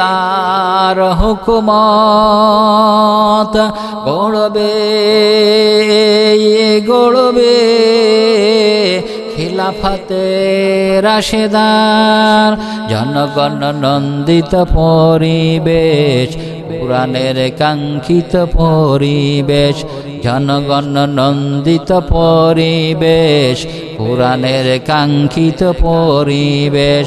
আল্লাহর হুকুমত গড়বে গড়বে। খিলাফতে রাশেদার জনগণ নন্দিত পরিবেশ পুরাণের কাঙ্ক্ষিত পরিবেশ। জনগণ নন্দিত পরিবেশ পুরাণের কাঙ্ক্ষিত পরিবেশ।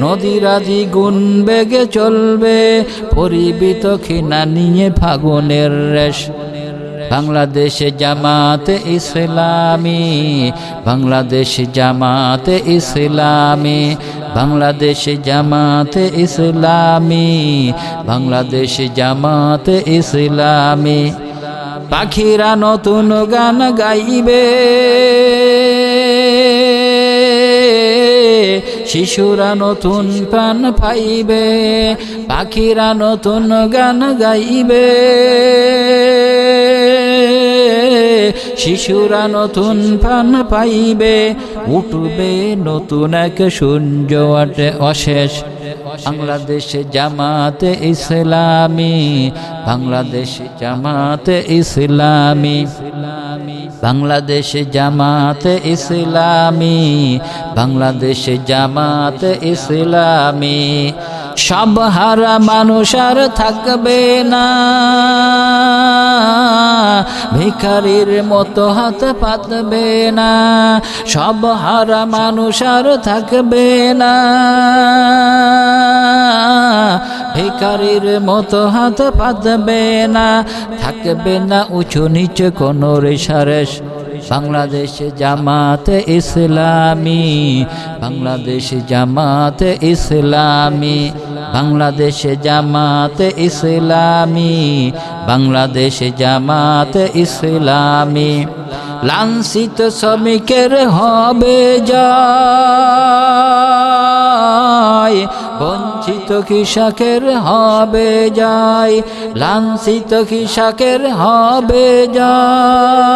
নদীরা দ্বিগুণ বেগে চলবে, পরিবিত খিনা নিয়ে ফাগুনের রেশ। বাংলাদেশে জামাতে ইসলামী, বাংলাদেশে জামাতে ইসলামী, বাংলাদেশে জামাতে ইসলামী, বাংলাদেশে জামাতে ইসলামী। পাখিরা নতুন গান গাইবে। শিশুরা নতুন প্রাণ পাইবে, পাখিরা নতুন গান গাইবে। শিশুরা নতুন প্রাণ পাইবে, উঠবে নতুন এক সূর্য আটে অশেষ। বাংলাদেশে জামাতে ইসলামী, বাংলাদেশে জামাতে ইসলামী। বাংলাদেশে জামাত ইসলামী, বাংলাদেশ জামাত ইসলামী। সব হারা মানুষ আর থাকবে না। ভিখারির মতো হাত পাতবে না। সব হারা মানুষ আর থাকবে না। ভিখারির মতো হাত পাতবে না, থাকবে না উঁচু নিচে কোনো রেশারেশ বাংলাদেশে জামাতে ইসলামী, বাংলাদেশে জামাতে ইসলামী, বাংলাদেশে জামাতে ইসলামী, বাংলাদেশে জামাতে ইসলামী। লাঞ্ছিত শ্রমিকের হবে যায় বঞ্চিত কৃষকের হবে যায় লাঞ্ছিত কৃষকের হবে যায়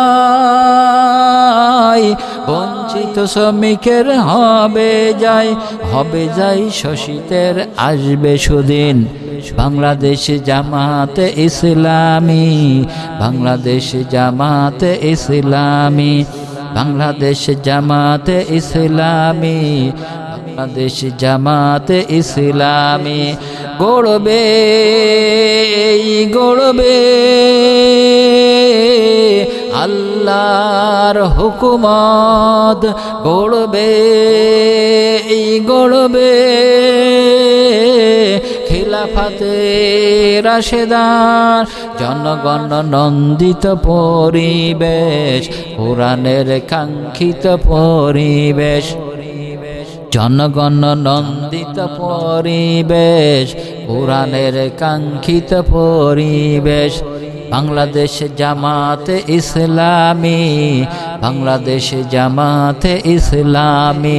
বঞ্চিত শ্রমিকের হবে যায় হবে যাই শোষিতের আসবে সুদিন। বাংলাদেশে জামাতে ইসলামী, বাংলাদেশে জামাতে ইসলামী, বাংলাদেশ জামাতে ইসলামী বাংলাদেশ জামাতে ইসলামী গড়বে গড়বে। আল্লাহর হুকুমত গড়বে গড়বে। খিলাফাতে রাশেদার জনগণ নন্দিত পরিবেশ, কোরআনের কাঙ্ক্ষিত পরিবেশ। জনগণ নন্দিত পরিবেশ কোরআনের কাঙ্ক্ষিত পরিবেশ বাংলাদেশ জামাতে ইসলামী বাংলাদেশ জামাতে ইসলামী।